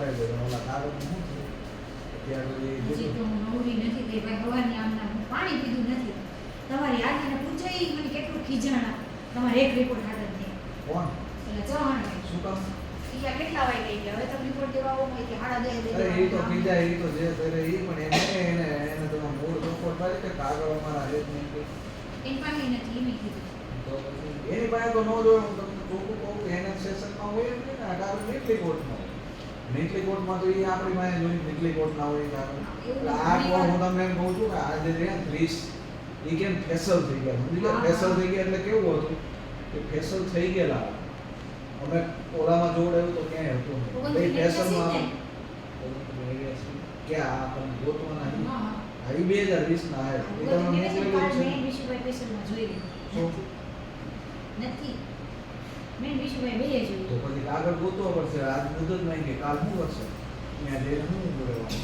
કરાવી દે ઓલા કાગળનું શું છે? અત્યારે એ તો હું નવરી નથી થઈ ભાઈ હવાની આમ નામ હું પાણી પીધું નથી. તમારી આજીને પૂછાઈ મને કેટલું ખીજાણા તમારે એક રિપોર્ટ હાજર થઈ કોણ? એટલે ચૌહાણ શું કામ? કેટલા વાગે ગઈ હવે તમે રિપોર્ટ દેવા આવો હોય કે હાડા દે દે એ તો બીજા એ તો જે કરે એ પણ એને એને એને તમે મૂળ ચોખ્ખો થાય કે કાગળ અમારા રેટ નહીં કે. એની પાસે નથી એમ કીધું તો એની પાસે તો ન જોયું હું તમને ચોખ્ખું કહું કે એના સેશનમાં હોય એમ ને આ કાગળ નીકળી કોર્ટમાં હોય તો એ આપણી પાસે જોઈ નીકળી કોર્ટના હોય એ એટલે આ કોર્ટ હું તમને એમ કહું છું કે આ જે ત્રીસ એ કેમ ફેસલ થઈ ગયા? સમજી ગયા? ફેસલ થઈ ગયા એટલે કેવું હતું કે ફેસલ થઈ ગયેલા. અમે ઓલામાં જોડાયું તો ક્યાંય હતું નહીં. ફેસલમાં ને? કે આ પણ ગોતવાના નહીં બે હજાર વીસ ના આવ્યા. એ તમે છે? નથી. મેં વિશુભાઈ બે જોયું. તો પછી આગળ ગોતવો પડશે. આજ મુદત નહીં કે કાલ શું કરશે ત્યાં જઈને શું બોલવાનું